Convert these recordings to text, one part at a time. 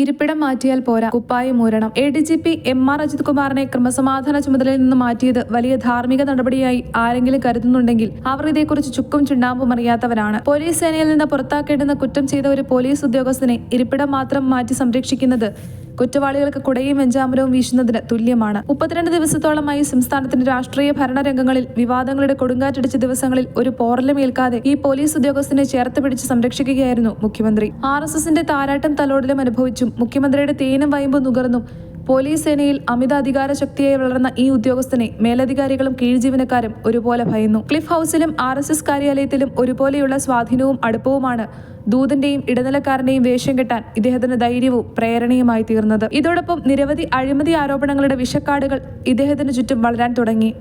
ഇരിപ്പിടം മാറ്റിയാൽ പോരാ. കുപ്പായം മൂരണം A D G P M R Ajith കുമാറിനെ ക്രമസമാധാന ചുമതലയിൽ നിന്ന് മാറ്റിയത് വലിയ ധാർമ്മിക നടപടിയായി ആരെങ്കിലും കരുതുന്നുണ്ടെങ്കിൽ അവർ ഇതേക്കുറിച്ച് ചുക്കും ചുണ്ടാമ്പും അറിയാത്തവരാണ്. പോലീസ് സേനയിൽ നിന്ന് പുറത്താക്കേണ്ടെന്ന് കുറ്റം ചെയ്ത ഒരു പോലീസ് ഉദ്യോഗസ്ഥനെ ഇരിപ്പിടം മാത്രം മാറ്റി സംരക്ഷിക്കുന്നത് കുറ്റവാളികൾക്ക് കുടയും വെഞ്ചാമരവും വീശുന്നതിന് തുല്യമാണ്. മുപ്പത്തിരണ്ട് ദിവസത്തോളമായി സംസ്ഥാനത്തിന്റെ രാഷ്ട്രീയ ഭരണരംഗങ്ങളിൽ വിവാദങ്ങളുടെ കൊടുങ്കാറ്റടിച്ച ദിവസങ്ങളിൽ ഒരു പോറലും ഏൽക്കാതെ ഈ പോലീസ് ഉദ്യോഗസ്ഥനെ ചേർത്ത് പിടിച്ച് സംരക്ഷിക്കുകയായിരുന്നു മുഖ്യമന്ത്രി. ആർ എസ് എസിന്റെ താരാട്ടം തലോടലും അനുഭവിച്ചും മുഖ്യമന്ത്രിയുടെ തേനും വയമ്പും നുകർന്നും പോലീസ് സേനയിൽ അമിത അധികാര ശക്തിയായി വളർന്ന ഈ ഉദ്യോഗസ്ഥനെ മേലധികാരികളും കീഴ്ജീവനക്കാരും ഒരുപോലെ ഭയന്നു. ക്ലിഫ് ഹൗസിലും ആർ എസ് എസ് കാര്യാലയത്തിലും ഒരുപോലെയുള്ള സ്വാധീനവും അടുപ്പവുമാണ് ദൂതന്റെയും ഇടനിലക്കാരന്റെയും വേഷം കെട്ടാൻ ഇദ്ദേഹത്തിന് ധൈര്യവും പ്രേരണയുമായി തീർന്നത്. ഇതോടൊപ്പം നിരവധി അഴിമതി ആരോപണങ്ങളുടെ വിഷക്കാടുകൾ ഇദ്ദേഹത്തിന് ചുറ്റും വളരാൻ തുടങ്ങി.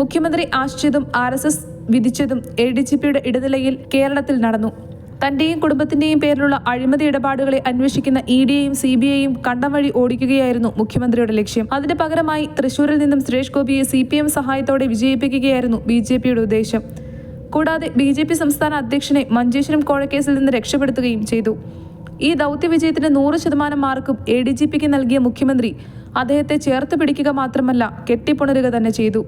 മുഖ്യമന്ത്രി ആശിച്ചതും ആർ എസ് എസ് വിധിച്ചതും എ ഡി ജി പിയുടെ ഇടനിലയിൽ കേരളത്തിൽ നടന്നു. തന്റെയും കുടുംബത്തിന്റെയും പേരിലുള്ള അഴിമതി ഇടപാടുകളെ അന്വേഷിക്കുന്ന ഇ ഡിയെയും സി ബി ഐയും കണ്ടം വഴി ഓടിക്കുകയായിരുന്നു മുഖ്യമന്ത്രിയുടെ ലക്ഷ്യം. അതിന് പകരമായി തൃശൂരിൽ നിന്നും സുരേഷ് ഗോപിയെ സി പി എം സഹായത്തോടെ വിജയിപ്പിക്കുകയായിരുന്നു ബി ജെ പിയുടെ ഉദ്ദേശം. കൂടാതെ ബി ജെ പി സംസ്ഥാന അധ്യക്ഷനെ മഞ്ചേശ്വരം കോഴക്കേസിൽ നിന്ന് രക്ഷപ്പെടുത്തുകയും ചെയ്തു. ഈ ദൗത്യ വിജയത്തിന് നൂറ് ശതമാനം മാർക്കും എ ഡി ജി പിക്ക് നൽകിയ മുഖ്യമന്ത്രി അദ്ദേഹത്തെ ചേർത്ത് പിടിക്കുക മാത്രമല്ല കെട്ടിപ്പുണരുക തന്നെ ചെയ്തു.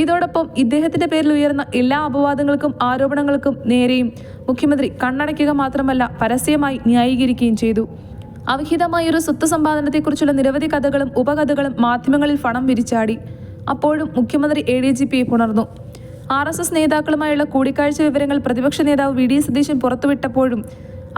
ഇതോടൊപ്പം ഇദ്ദേഹത്തിന്റെ പേരിൽ ഉയർന്ന എല്ലാ അപവാദങ്ങൾക്കും ആരോപണങ്ങൾക്കും നേരെയും മുഖ്യമന്ത്രി കണ്ണടയ്ക്കുക മാത്രമല്ല പരസ്യമായി ന്യായീകരിക്കുകയും ചെയ്തു. അവിഹിതമായ ഒരു സ്വത്ത് സമ്പാദനത്തെക്കുറിച്ചുള്ള നിരവധി കഥകളും ഉപകഥകളും മാധ്യമങ്ങളിൽ ഫണം വിരിച്ചാടി. അപ്പോഴും മുഖ്യമന്ത്രി എ ഡി ജി പിയെ പുണർന്നു. ആർ എസ് എസ് നേതാക്കളുമായുള്ള കൂടിക്കാഴ്ച വിവരങ്ങൾ പ്രതിപക്ഷ നേതാവ് വി ഡി സതീശൻ പുറത്തുവിട്ടപ്പോഴും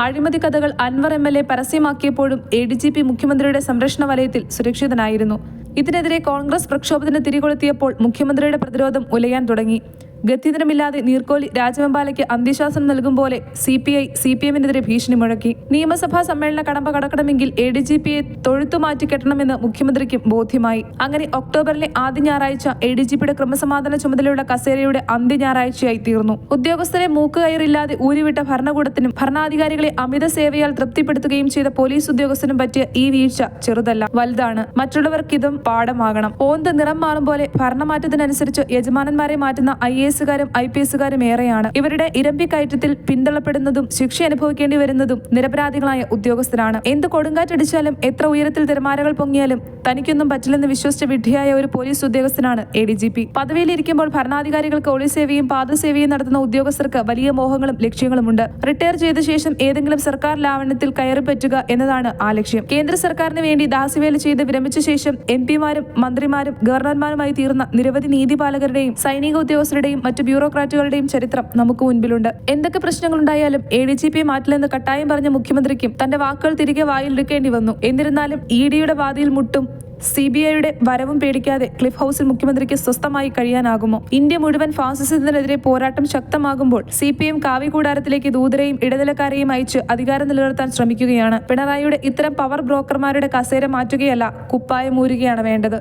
അഴിമതി കഥകൾ അൻവർ എം എൽ എ പരസ്യമാക്കിയപ്പോഴും എ ഡി ജി പി മുഖ്യമന്ത്രിയുടെ സംരക്ഷണ വലയത്തിൽ സുരക്ഷിതനായിരുന്നു. ഇതിനെതിരെ കോൺഗ്രസ് പ്രക്ഷോഭത്തിന് തിരികൊളുത്തിയപ്പോൾ മുഖ്യമന്ത്രിയുടെ പ്രതിരോധം ഉലയാൻ തുടങ്ങി ഗത്യന്തരമില്ലാതെ നീർക്കോലി രാജവെമ്പാലയ്ക്ക് അന്ത്യശ്വാസം നൽകും പോലെ C P I C P എമ്മിനെതിരെ ഭീഷണി മുഴക്കി. നിയമസഭാ സമ്മേളന കടമ്പ കടക്കണമെങ്കിൽ എ ഡി ജി പിയെ തൊഴുത്തുമാറ്റി കെട്ടണമെന്ന് മുഖ്യമന്ത്രിക്കും ബോധ്യമായി. അങ്ങനെ ഒക്ടോബറിലെ ആദ്യ ഞായറാഴ്ച എ ഡി ജി പിയുടെ ക്രമസമാധാന ചുമതലയുള്ള കസേരയുടെ അന്ത്യ ഞായറാഴ്ചയായി തീർന്നു. ഉദ്യോഗസ്ഥരെ മൂക്കുകയറില്ലാതെ ഊരിവിട്ട ഭരണകൂടത്തിനും ഭരണാധികാരികളെ അമിത സേവയാൽ തൃപ്തിപ്പെടുത്തുകയും ചെയ്ത പോലീസ് ഉദ്യോഗസ്ഥനും പറ്റിയ ഈ വീഴ്ച ചെറുതല്ല വലുതാണ്. മറ്റുള്ളവർക്കിതും പാഠമാകണം. ഓന്ത് നിറം മാറും പോലെ ഭരണമാറ്റത്തിനനുസരിച്ച് യജമാനന്മാരെ മാറ്റുന്ന ഐ എ എസുകാരും ഐ പി എസുകാരും ഏറെയാണ്. ഇവരുടെ ഇരമ്പിക്കയറ്റത്തിൽ പിന്തള്ളപ്പെടുന്നതും ശിക്ഷ അനുഭവിക്കേണ്ടി വരുന്നതും നിരപരാധികളായ ഉദ്യോഗസ്ഥരാണ്. എന്ത് കൊടുങ്കാറ്റടിച്ചാലും എത്ര ഉയരത്തിൽ തിരമാലകൾ പൊങ്ങിയാലും തനിക്കൊന്നും പറ്റില്ലെന്ന് വിശ്വസിച്ച വിഡ്ഢിയായ ഒരു പോലീസ് ഉദ്യോഗസ്ഥനാണ് എ ഡി ജി പി. പദവിയിലിരിക്കുമ്പോൾ ഭരണാധികാരികൾക്ക് ഒളി സേവയും പാദസേവയും നടത്തുന്ന ഉദ്യോഗസ്ഥർക്ക് വലിയ മോഹങ്ങളും ലക്ഷ്യങ്ങളുമുണ്ട്. റിട്ടയർ ചെയ്ത ശേഷം ഏതെങ്കിലും സർക്കാർ ലാവണ്യത്തിൽ കയറി പറ്റുക എന്നതാണ് ആ ലക്ഷ്യം. കേന്ദ്ര സർക്കാരിന് വേണ്ടി ദാസിവേല ചെയ്ത് വിരമിച്ച ശേഷം എം പിമാരും മന്ത്രിമാരും ഗവർണർമാരുമായി തീർന്ന നിരവധി നീതിപാലകരുടെയും സൈനിക ഉദ്യോഗസ്ഥരുടെയും മറ്റു ബ്യൂറോക്രാറ്റുകളുടെയും ചരിത്രം നമുക്ക് മുൻപിലുണ്ട്. എന്തൊക്കെ പ്രശ്നങ്ങളുണ്ടായാലും എ ഡി ജി പി മാറ്റില്ലെന്ന് കട്ടായം പറഞ്ഞ മുഖ്യമന്ത്രിക്കും തന്റെ വാക്കുകൾ തിരികെ വായിലെടുക്കേണ്ടി വന്നു. എന്നിരുന്നാലും ഇ ഡിയുടെ വാതിയിൽ മുട്ടും സി ബി ഐയുടെ വരവും പേടിക്കാതെ ക്ലിഫ് ഹൗസിൽ മുഖ്യമന്ത്രിക്ക് സ്വസ്ഥമായി കഴിയാനാകുമോ? ഇന്ത്യ മുഴുവൻ ഫാസിസത്തിനെതിരെ പോരാട്ടം ശക്തമാകുമ്പോൾ സി പി എം കാവ്യ കൂടാരത്തിലേക്ക് ദൂതരെയും ഇടനിലക്കാരെയും അയച്ച് അധികാരം നിലനിർത്താൻ ശ്രമിക്കുകയാണ്. പിണറായിയുടെ ഇത്തരം പവർ ബ്രോക്കർമാരുടെ കസേര മാറ്റുകയല്ല കുപ്പായം ഊരുകയാണ് വേണ്ടത്.